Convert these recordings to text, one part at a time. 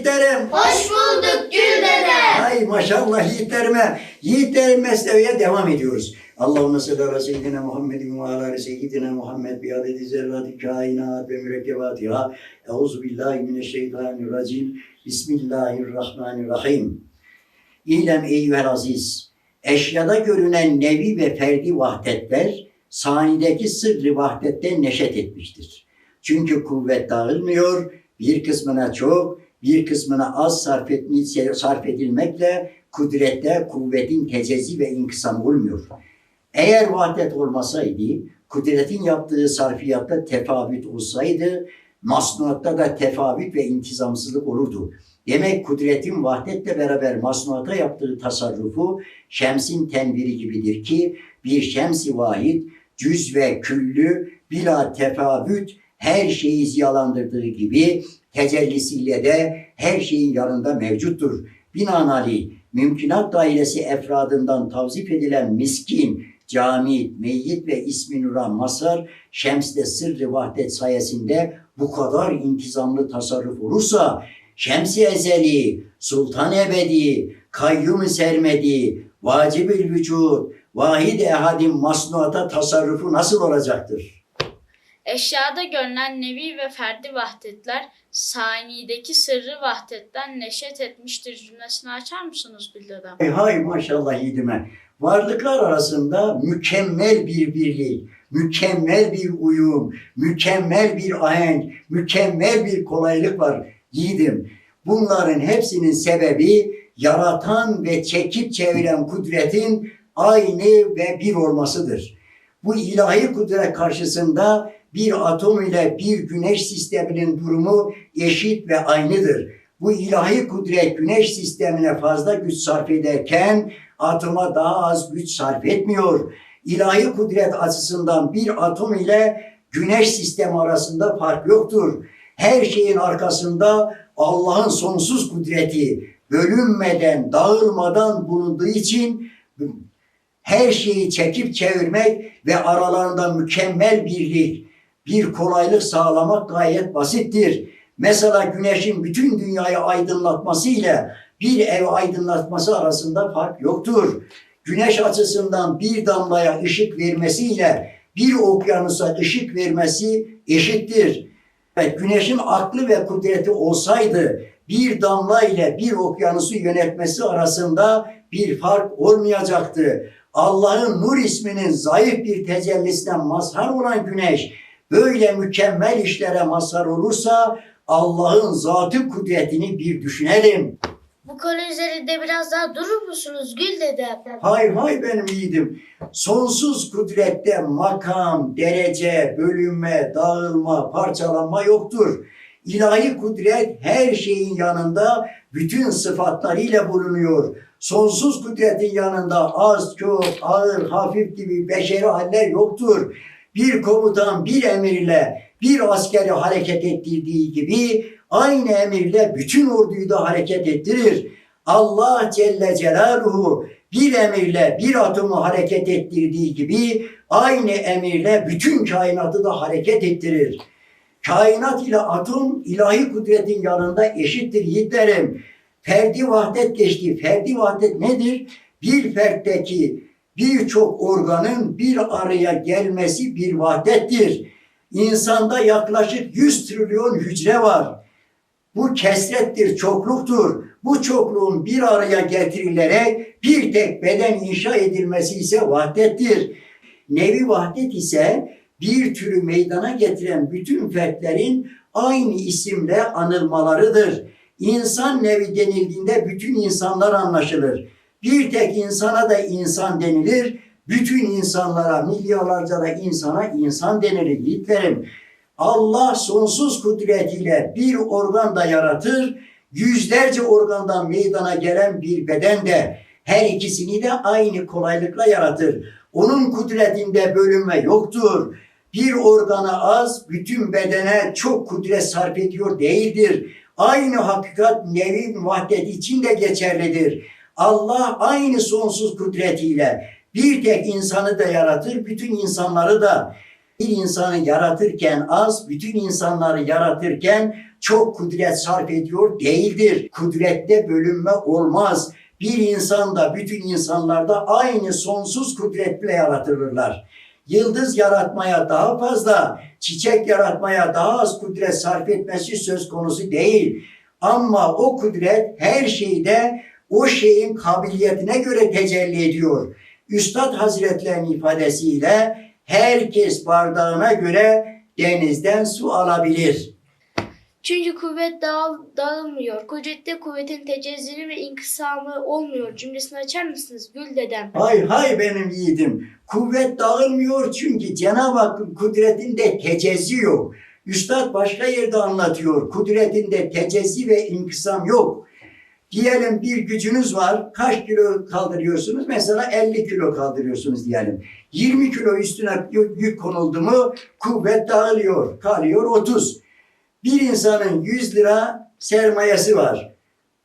yiğitlerim. Hoş bulduk Gül dede. Ay maşallah yiğitlerime. Yiğitlerim mesleğe devam ediyoruz. Allahümme salli ala seyyidina Muhammedin ve ala seyyidina Muhammed bi adedi zerrati kainat ve mürekkebatiha. Euzu billahi mineşşeytanirracim. Bismillahirrahmanirrahim. İlem eyyühel aziz. Eşyada görünen nevi ve ferdi vahdetler sanideki sırrı vahdetten neşet etmiştir. Çünkü kuvvet dağılmıyor, bir kısmına çok, bir kısmına az sarf, etmi, sarf edilmekle kudrette kuvvetin tecezzi ve inkısam olmuyor. Eğer vahdet olmasaydı, kudretin yaptığı sarfiyatta tefavüt olsaydı, masnuatta da tefavüt ve intizamsızlık olurdu. Demek kudretin vahdetle beraber masnuata yaptığı tasarrufu şemsin tenviri gibidir ki bir şemsi vahid cüz ve küllü bila tefavüt her şeyi ziyalandırdığı gibi tecellisiyle de her şeyin yanında mevcuttur. Binaenaleyh mümkünat dairesi efradından tavzif edilen miskin, cami, meyyit ve ismi nura masar şemsde sırrı vahdet sayesinde bu kadar intizamlı tasarruf olursa Şems-i Ezeli, Sultan Ebedi, Kayyum-ı Sermedi, Vacib-ül Vücud, Vahid Ehad'in masnuata tasarrufu nasıl olacaktır? Eşyada görünen nevi ve ferdi vahdetler sanideki sırrı vahdetten neşet etmiştir cümlesini açar mısınız Bildadem? Hay hay maşallah yiğidime. Varlıklar arasında mükemmel bir birlik, mükemmel bir uyum, mükemmel bir ahenk, mükemmel bir kolaylık var yiğidim. Bunların hepsinin sebebi yaratan ve çekip çeviren kudretin aynı ve bir olmasıdır. Bu ilahi kudret karşısında bir atom ile bir güneş sisteminin durumu eşit ve aynıdır. Bu ilahi kudret güneş sistemine fazla güç sarf ederken atoma daha az güç sarf etmiyor. İlahi kudret açısından bir atom ile güneş sistemi arasında fark yoktur. Her şeyin arkasında Allah'ın sonsuz kudreti bölünmeden, dağılmadan bulunduğu için her şeyi çekip çevirmek ve aralarında mükemmel birlik, bir kolaylık sağlamak gayet basittir. Mesela güneşin bütün dünyayı aydınlatması ile bir ev aydınlatması arasında fark yoktur. Güneş açısından bir damlaya ışık vermesiyle bir okyanusa ışık vermesi eşittir. Evet, güneşin aklı ve kudreti olsaydı bir damla ile bir okyanusu yönetmesi arasında bir fark olmayacaktı. Allah'ın nur isminin zayıf bir tecellisine mazhar olan güneş böyle mükemmel işlere mazhar olursa Allah'ın zatı kudretini bir düşünelim. Bu konu üzerinde biraz daha durur musunuz Gül dede? Hay hay benim yiğidim. Sonsuz kudrette makam, derece, bölünme, dağılma, parçalanma yoktur. İlahi kudret her şeyin yanında bütün sıfatlarıyla bulunuyor. Sonsuz kudretin yanında az, çok, ağır, hafif gibi beşeri haller yoktur. Bir komutan bir emirle bir askeri hareket ettirdiği gibi aynı emirle bütün orduyu da hareket ettirir. Allah Celle Celaluhu bir emirle bir atomu hareket ettirdiği gibi aynı emirle bütün kainatı da hareket ettirir. Kainat ile atom ilahi kudretin yanında eşittir yiğitlerim. Ferdi vahdet geçti. Ferdi vahdet nedir? Bir fertteki birçok organın bir araya gelmesi bir vahdettir. İnsanda yaklaşık 100 trilyon hücre var. Bu kesrettir, çokluktur. Bu çokluğun bir araya getirilerek bir tek beden inşa edilmesi ise vahdettir. Nevi vahdet ise bir türü meydana getiren bütün fertlerin aynı isimle anılmalarıdır. İnsan nevi denildiğinde bütün insanlar anlaşılır. Bir tek insana da insan denilir. Bütün insanlara, milyarlarca da insana insan denilir yiğitlerim. Allah sonsuz kudretiyle bir organ da yaratır. Yüzlerce organdan meydana gelen bir beden de her ikisini de aynı kolaylıkla yaratır. Onun kudretinde bölünme yoktur. Bir organa az, bütün bedene çok kudret sarf ediyor değildir. Aynı hakikat nevi vahdet için de geçerlidir. Allah aynı sonsuz kudretiyle bir tek insanı da yaratır, bütün insanları da bir insanı yaratırken az, bütün insanları yaratırken çok kudret sarf ediyor değildir. Kudrette bölünme olmaz. Bir insanda, bütün insanlarda aynı sonsuz kudretle yaratılırlar. Yıldız yaratmaya daha fazla, çiçek yaratmaya daha az kudret sarf etmesi söz konusu değil. Ama o kudret her şeyde o şeyin kabiliyetine göre tecelli ediyor. Üstad Hazretlerinin ifadesiyle herkes bardağına göre denizden su alabilir. Çünkü kuvvet dağıl, dağılmıyor. Kudrette kuvvetin tecezzülü ve inkısamı olmuyor. Cümlesini açar mısınız Gül dedem? Hay hay benim yiğidim. Kuvvet dağılmıyor çünkü Cenab-ı Hakk'ın kudretinde tecezzi yok. Üstad başka yerde anlatıyor. Kudretinde tecezzi ve inkısam yok. Diyelim bir gücünüz var. Kaç kilo kaldırıyorsunuz? Mesela 50 kilo kaldırıyorsunuz diyelim. 20 kilo üstüne yük konuldu mu kuvvet dağılıyor. Kalıyor 30. Bir insanın 100 lira sermayesi var.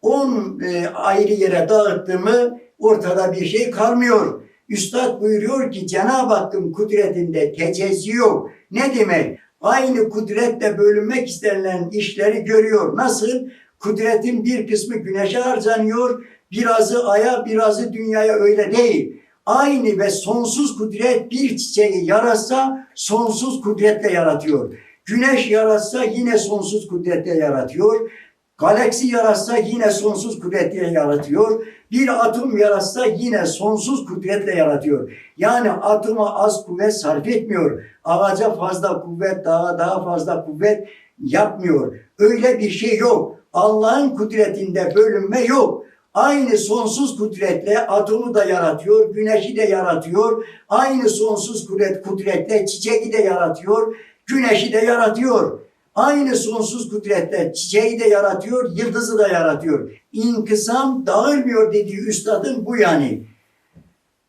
10 e, ayrı yere dağıttı mı ortada bir şey kalmıyor. Üstad buyuruyor ki Cenab-ı Hakk'ın kudretinde tecezzi yok. Ne demek? Aynı kudretle bölünmek istenilen işleri görüyor. Nasıl? Kudretin bir kısmı güneşe harcanıyor, birazı aya, birazı dünyaya öyle değil. Aynı ve sonsuz kudret bir çiçeği yaratsa sonsuz kudretle yaratıyor. Güneş yaratsa yine sonsuz kudretle yaratıyor. Galaksi yaratsa yine sonsuz kudretle yaratıyor. Bir atom yaratsa yine sonsuz kudretle yaratıyor. Yani atoma az kuvvet sarf etmiyor. Ağaca fazla kuvvet, dağa daha fazla kuvvet yapmıyor. Öyle bir şey yok. Allah'ın kudretinde bölünme yok. Aynı sonsuz kudretle atomu da yaratıyor, güneşi de yaratıyor. Aynı sonsuz kudret kudretle çiçeği de yaratıyor, güneşi de yaratıyor. Aynı sonsuz kudretle çiçeği de yaratıyor, yıldızı da yaratıyor. İnkısam dağılmıyor dediği üstadın bu yani.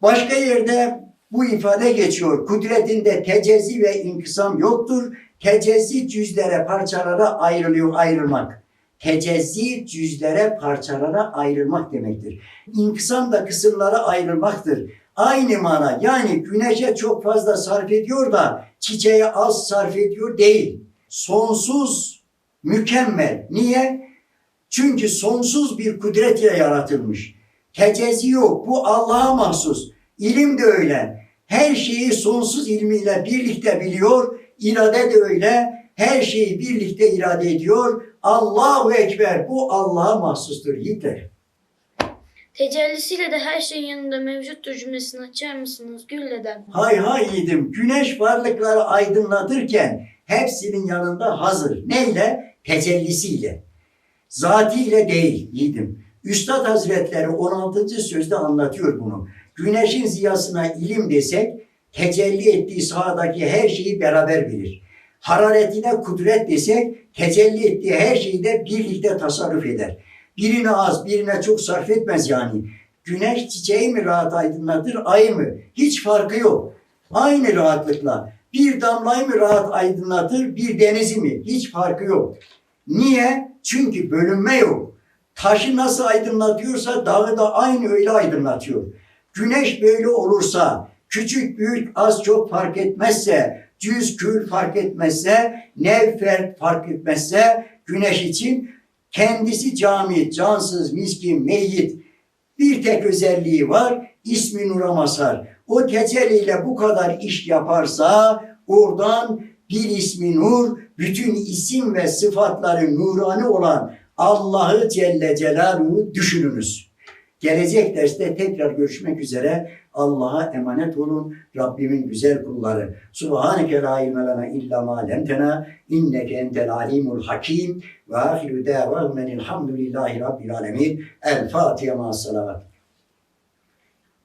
Başka yerde bu ifade geçiyor. Kudretinde tecezzi ve inkısam yoktur. Tecezzi cüzlere, parçalara ayrılıyor, ayrılmak. Tecezzi cüzlere, parçalara ayrılmak demektir. İnkısam da kısımlara ayrılmaktır. Aynı mana yani güneşe çok fazla sarf ediyor da çiçeğe az sarf ediyor değil. Sonsuz, mükemmel. Niye? Çünkü sonsuz bir kudretle yaratılmış. Tecezzi yok. Bu Allah'a mahsus. İlim de öyle. Her şeyi sonsuz ilmiyle birlikte biliyor. İrade de öyle. Her şeyi birlikte irade ediyor. Allahu Ekber. Bu Allah'a mahsustur Hitler. Tecellisiyle de her şeyin yanında mevcuttur cümlesini açar mısınız Gül dedem? Hay hay yiğidim. Güneş varlıkları aydınlatırken hepsinin yanında hazır. Neyle? Tecellisiyle. Zatiyle değil yiğidim. Üstad Hazretleri 16. sözde anlatıyor bunu. Güneşin ziyasına ilim desek tecelli ettiği sahadaki her şeyi beraber bilir. Hararetine kudret desek tecelli ettiği her şeyi de birlikte tasarruf eder. Birine az, birine çok sarf etmez yani. Güneş çiçeği mi rahat aydınlatır, ay mı? Hiç farkı yok. Aynı rahatlıkla. Bir damlayı mı rahat aydınlatır, bir denizi mi? Hiç farkı yok. Niye? Çünkü bölünme yok. Taşı nasıl aydınlatıyorsa dağı da aynı öyle aydınlatıyor. Güneş böyle olursa, küçük büyük az çok fark etmezse, cüz kül fark etmezse, nev fert fark etmezse güneş için kendisi cami, cansız, miskin, meyyit bir tek özelliği var, ismi nura masar. O tecelliyle bu kadar iş yaparsa oradan bir ismi nur, bütün isim ve sıfatları nurani olan Allah'ı Celle Celaluhu düşününüz. Gelecek derste tekrar görüşmek üzere. Allah'a emanet olun. Rabbimin güzel kulları. Subhaneke la ilme lena illa ma lemtena inneke entel alimul hakim ve ahiru davamenil hamdülillahi rabbil alemin. El Fatiha ma salavat.